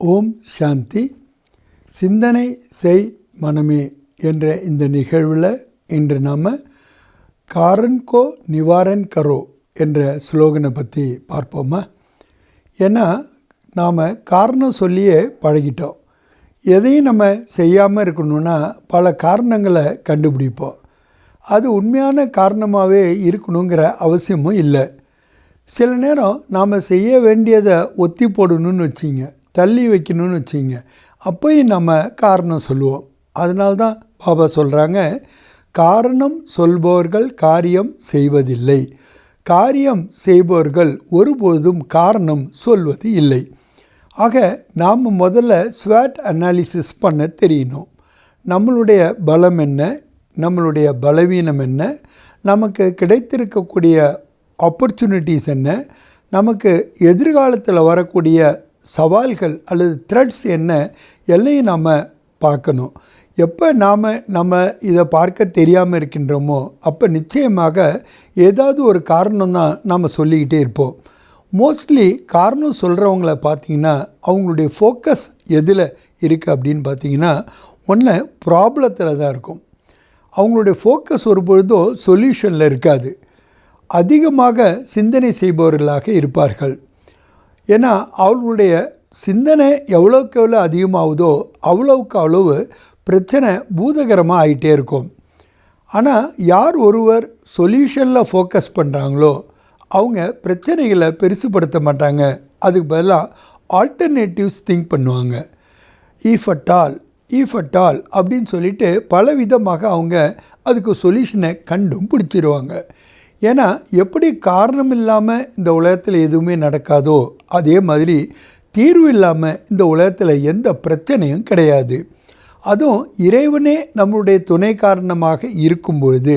ஓம் சாந்தி. சிந்தனை செய் மனமே என்ற இந்த நிகழ்வில் இன்று நாம் காரன் கோ நிவாரன் கரோ என்ற ஸ்லோகனை பற்றி பார்ப்போமா? ஏன்னா நாம் காரணம் சொல்லியே பழகிட்டோம். எதையும் நம்ம செய்யாமல் இருக்கணும்னா பல காரணங்களை கண்டுபிடிப்போம். அது உண்மையான காரணமாகவே இருக்கணுங்கிற அவசியமும் இல்லை. சில நேரம் நாம் செய்ய வேண்டியதை ஒத்தி போடணும்னு வச்சிங்க. தள்ளி வைக்கணும்னு வச்சுங்க. அப்போயும் நம்ம காரணம் சொல்லுவோம். அதனால்தான் பாபா சொல்கிறாங்க காரணம் சொல்பவர்கள் காரியம் செய்வதில்லை. காரியம் செய்பவர்கள் ஒருபோதும் காரணம் சொல்வது இல்லை. ஆக நாம் முதல்ல ஸ்வாட் அனாலிசிஸ் பண்ண தெரியணும். நம்மளுடைய பலம் என்ன? நம்மளுடைய பலவீனம் என்ன? நமக்கு கிடைத்திருக்கக்கூடிய ஆப்பர்ச்சுனிட்டிஸ் என்ன? நமக்கு எதிர்காலத்தில் வரக்கூடிய சவால்கள் அல்லது த்ரெட்ஸ் என்ன எல்லையும் நாம் பார்க்கணும். எப்போ நாம் நம்ம இதை பார்க்க தெரியாமல் இருக்கின்றோமோ அப்போ நிச்சயமாக ஏதாவது ஒரு காரணம் தான் நாம் சொல்லிக்கிட்டே இருப்போம். மோஸ்ட்லி காரணம் சொல்கிறவங்கள பார்த்தீங்கன்னா அவங்களுடைய ஃபோக்கஸ் எதில் இருக்குது அப்படின்னு பார்த்தீங்கன்னா ஒன்று ப்ராப்ளத்தில் தான் இருக்கும். அவங்களுடைய ஃபோக்கஸ் ஒரு பொழுதும் சொல்யூஷனில் இருக்காது. அதிகமாக சிந்தனை செய்பவர்களாக இருப்பார்கள். ஏன்னா அவர்களுடைய சிந்தனை எவ்வளோக்கு எவ்வளோ அதிகமாகுதோ அவ்வளோவுக்கு அவ்வளவு பிரச்சனை பூதகரமாக ஆகிட்டே இருக்கும். ஆனால் யார் ஒருவர் சொல்யூஷனில் ஃபோக்கஸ் பண்ணுறாங்களோ அவங்க பிரச்சனைகளை பெருசுப்படுத்த மாட்டாங்க. அதுக்கு பதிலாக ஆல்டர்னேட்டிவ்ஸ் திங்க் பண்ணுவாங்க. If at all if at all அப்படின்னு சொல்லிட்டு பல விதமாக அவங்க அதுக்கு சொல்யூஷனை கண்டும் பிடிச்சிருவாங்க ஏன்னா எப்படி காரணம் இல்லாமல் இந்த உலகத்தில் எதுவுமே நடக்காதோ அதே மாதிரி தீர்வு இல்லாமல் இந்த உலகத்தில் எந்த பிரச்சனையும் கிடையாது. அதுவும் இறைவனே நம்மளுடைய துணை காரணமாக இருக்கும் பொழுது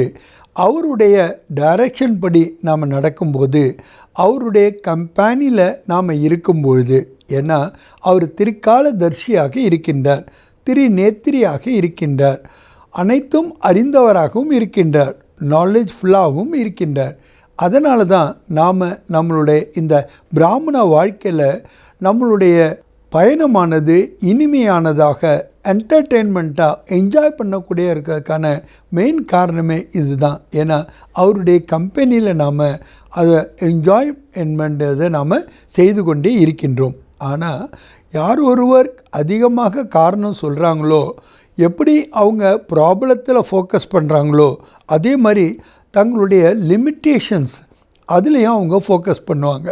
அவருடைய டைரக்ஷன் படி நாம் நடக்கும்போது அவருடைய கம்பெனியில் நாம் இருக்கும்பொழுது ஏன்னா அவர் திருக்கால தர்ஷியாக இருக்கின்றார் திரு நேத்திரியாக இருக்கின்றார் அனைத்தும் அறிந்தவராகவும் இருக்கின்றார். நாலேஜ் ஃபுல்லாகவும் இருக்கின்றார். அதனால தான் நாம் நம்மளுடைய இந்த பிராமண வாழ்க்கையில் நம்மளுடைய பயணமானது இனிமையானதாக என்டர்டெயின்மெண்ட்டாக என்ஜாய் பண்ணக்கூடிய இருக்கிறதுக்கான மெயின் காரணமே இதுதான். ஏன்னா அவருடைய கம்பெனியில் நாம் அதை என்ஜாய்மெண்ட்டை நாம் செய்து கொண்டே இருக்கின்றோம். ஆனால் யார் ஒருவர் அதிகமாக காரணம் சொல்கிறாங்களோ எப்படி அவங்க ப்ராப்ளத்தில் ஃபோக்கஸ் பண்ணுறாங்களோ அதே மாதிரி தங்களுடைய லிமிட்டேஷன்ஸ் அதுலேயும் அவங்க ஃபோக்கஸ் பண்ணுவாங்க.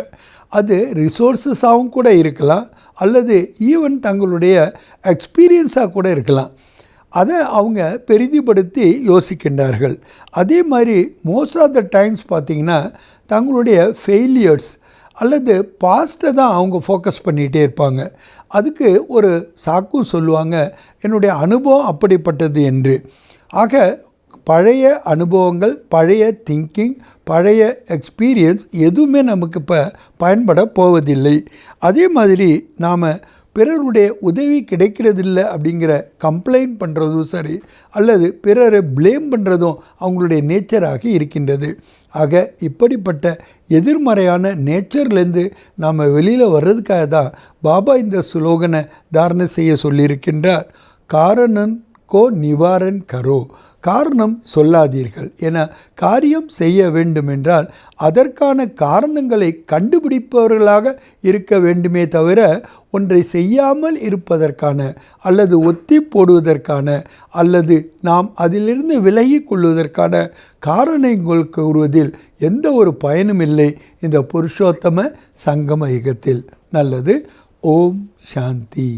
அது ரிசோர்ஸஸாகவும் கூட இருக்கலாம் அல்லது ஈவன் தங்களுடைய எக்ஸ்பீரியன்ஸாக கூட இருக்கலாம். அதை அவங்க பெரிதிப்படுத்தி யோசிக்கின்றார்கள். அதே மாதிரி மோஸ்ட் ஆஃப் த டைம்ஸ் பார்த்திங்கன்னா தங்களுடைய ஃபெயிலியர்ஸ் அல்லது பாஸ்ட்டை தான் அவங்க ஃபோக்கஸ் பண்ணிகிட்டே இருப்பாங்க. அதுக்கு ஒரு சாக்கும் சொல்லுவாங்க என்னுடைய அனுபவம் அப்படிப்பட்டது என்று. ஆக பழைய அனுபவங்கள் பழைய திங்கிங் பழைய எக்ஸ்பீரியன்ஸ் எதுவுமே நமக்கு இப்போ பயன்பட போவதில்லை. அதே மாதிரி நாம் பிறருடைய உதவி கிடைக்கிறதில்ல அப்படிங்கிற கம்ப்ளைண்ட் பண்ணுறதும் சரி அல்லது பிறரை ப்ளேம் பண்ணுறதும் அவங்களுடைய நேச்சராக இருக்கின்றது. ஆக இப்படிப்பட்ட எதிர்மறையான நேச்சர்லேருந்து நாம் வெளியில் வர்றதுக்காக தான் பாபா இந்த சுலோகனை தாரணை செய்ய சொல்லியிருக்கின்றார். காரணன் கோ நிவாரன் கரோ. காரணம் சொல்லாதீர்கள். என காரியம் செய்ய வேண்டுமென்றால் அதற்கான காரணங்களை கண்டுபிடிப்பவர்களாக இருக்க வேண்டுமே தவிர ஒன்றை செய்யாமல் இருப்பதற்கான அல்லது ஒத்தி போடுவதற்கான அல்லது நாம் அதிலிருந்து விலகி கொள்வதற்கான காரணங்கள் கூறுவதில் எந்த ஒரு பயனும் இல்லை. இந்த புருஷோத்தம சங்கம யுகத்தில். நல்லது. ஓம் சாந்தி.